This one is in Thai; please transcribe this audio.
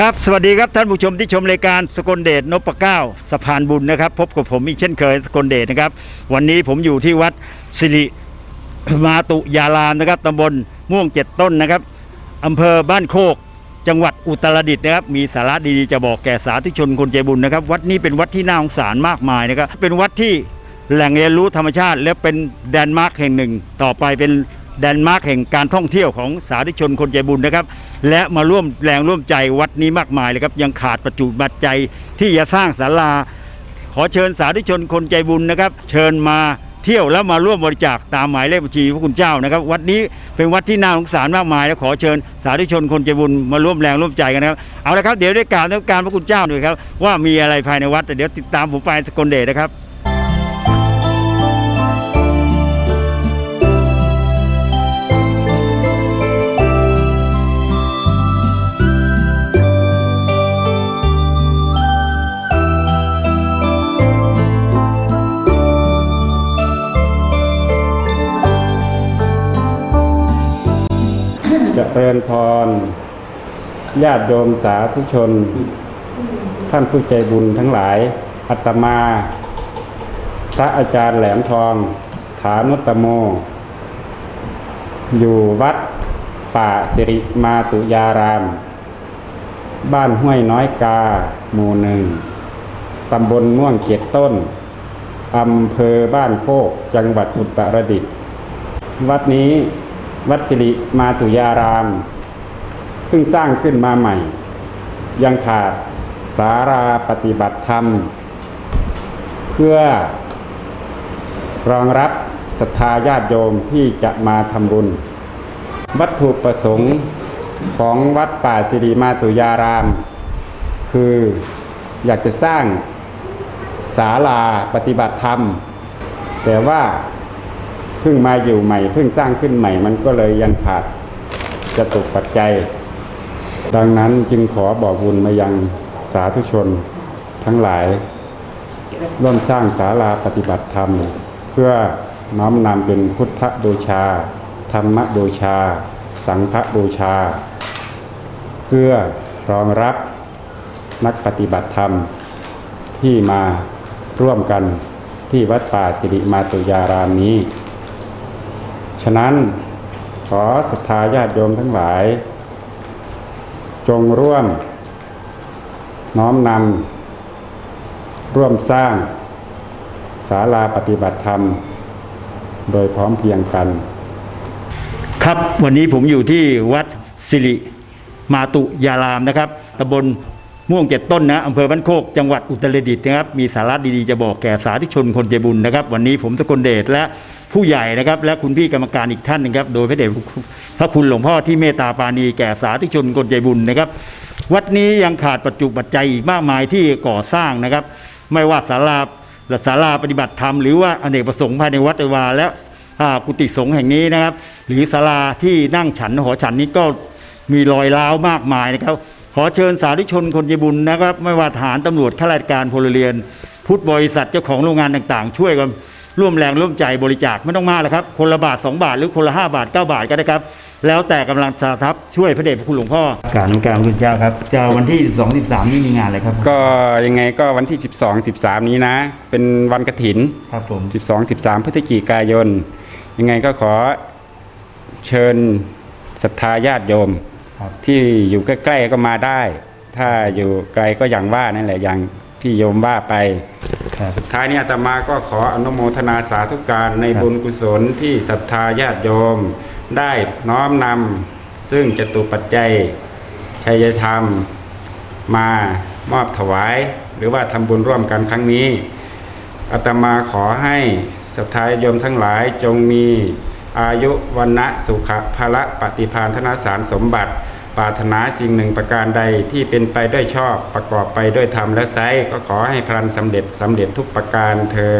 ครับ สวัสดีครับท่านผู้ชมที่ชมรายการสกลเดชนพเก้าสะพานบุญนะครับ พบกับผมอีกเช่นเคยสกลเดชนะครับ วันนี้ผมอยู่ที่วัดสิริมาตุยารามนะครับตำบลม่วงเจ็ดต้นนะครับอำเภอบ้านโคก จังหวัดอุตรดิตถ์นะครับ มีสาระดีๆจะบอกแก่สาธุชนคนใจบุญนะครับ วัดนี้เป็นวัดที่น่าสงสารมากมายนะครับ เป็นวัดที่แหล่งเรียนรู้ธรรมชาติ และเป็นแดนมาร์กแห่งหนึ่ง ต่อไปเป็น แดนมาร์กแห่งการท่องเที่ยวของสาธุชนคนใจบุญนะครับ และมาร่วมแรงร่วมใจวัดนี้มากมายเลยครับ ยังขาดปัจจุบันใจที่จะสร้างศาลา ขอเชิญสาธุชนคนใจบุญนะครับ เชิญมาเที่ยวแล้วมาร่วมบริจาคตามหมายเลขบัญชีพระคุณเจ้านะครับ วัดนี้เป็นวัดที่น่าสงสารมากมาย และขอเชิญสาธุชนคนใจบุญมาร่วมแรงร่วมใจกันนะครับเอาละครับเดี๋ยวได้กล่าวต้องการพระคุณเจ้าหน่อยครับว่ามีอะไรภายในวัดแต่เดี๋ยวติดตามผมไปสกลเดชนะครับ ริญพร ญาติโยมสาธุชน ท่านผู้ใจบุญทั้งหลาย อัตมา พระอาจารย์แหลมทอง ฐานุตตโม อยู่วัดป่าสิริมาตุยาราม บ้านห้วยน้อยกา หมู่หนึ่ง ตำบลม่วงเจ็ดต้น อำเภอบ้านโคก จังหวัดอุตรดิตถ์วัดนี้ วัดสิริมาตุยาราม เพิ่งสร้างขึ้นมาใหม่ ยังขาดสาราปฏิบัติธรรม เพื่อรองรับศรัทธาญาติโยมที่จะมาทำบุญ วัตถุประสงค์ของวัดป่าสิริมาตุยาราม คืออยากจะสร้างศาลาปฏิบัติธรรม แต่ว่า พิ่งมาอยู่ใหม่เพิ่งสร้างขึ้นใหม่ มันก็เลยยังขาดจะตกปัจจัย ดังนั้นจึงขอบอกบุญมายังสาธุชนทั้งหลาย ร่วมสร้างศาลาปฏิบัติธรรม เพื่อน้อมนำเป็นพุทธบูชา ธรรมบูชา สังฆบูชา เพื่อรองรับนักปฏิบัติธรรม ที่มาร่วมกันที่วัดป่าสิริมาตุยารามนี้ ฉะนั้นขอศรัทธาญาติโยมทั้งหลาย จงร่วม น้อมนำร่วมสร้างศาลาปฏิบัติธรรม โดยพร้อมเพียงกัน ครับวันนี้ผมอยู่ที่วัดสิริมาตุยารามนะครับตำบล ม่วงเจ็ดต้นนะอำเภอบ้านโคกจังหวัดอุตรดิตถ์นะครับ มีสาระดีๆจะบอกแก่สาธุชนคนใจบุญนะครับ วันนี้ผมสกลเดชและผู้ใหญ่นะครับ และคุณพี่กรรมการอีกท่านหนึงครับ โดยพระเดชพระคุณหลวงพ่อที่เมตตาปาณีแก่สาธุชนคนใจบุญนะครับ วัดนี้ยังขาดปัจจุปัจจัยอีกมากมายที่ก่อสร้างนะครับ ไม่ว่าศาลาศาลาปฏิบัติธรรมหรือว่าอเนกประสงค์ภายในวัดวาและอ่ากุฏิสงฆ์แห่งนี้นะครับ หรือศาลาที่นั่งฉันหอฉันนี้ก็มีรอยร้าวมากมายนะครับ ขอเชิญสาธุชนคนใจบุญนะครับ ไม่ว่าทหารตำรวจข้าราชการพลเรือน พุทธบริษัทเจ้าของโรงงานต่างๆ ช่วยกันร่วมแรงร่วมใจบริจาคไม่ต้องมากแล้วครับ คนละบาท 2 บาทหรือคนละ 5 บาท 9 บาทก็ได้ครับ แล้วแต่กำลังสาทัพช่วยพระเดชพระคุณหลวงพ่อการองค์การคุณเจ้าครับจะวันที่2 13 นี่มีงานอะไรครับ ก็ยังไงก็วันที่ 12 13 นี้นะ เป็นวันกระถินครับผม12 13 พฤศจิกายน ยังไงก็ขอเชิญศรัทธาญาติโยมครับ ที่อยู่ใกล้ๆก็มาได้ ถ้าอยู่ไกลก็อย่างว่านั่นแหละอย่างที่โยมว่าไปครับสุดท้ายนี้อาตมาก็ขออนุโมทนาสาธุการในครับบุญกุศลที่ศรัทธาญาติโยมได้น้อมนำซึ่งจตุปัจจัยชัยธรรมมามอบถวาย หรือว่าทำบุญร่วมกันครั้งนี้อาตมาขอให้ศรัทธาญาติโยมทั้งหลายจงมี อายุวันนะสุขภละปฏิพานธนสารสมบัติปรารถนาสิ่งหนึ่งประการใดที่เป็นไปด้วยชอบประกอบไปด้วยธรรมและไซก็ขอให้พลันสำเร็จสำเร็จทุกประการเธอ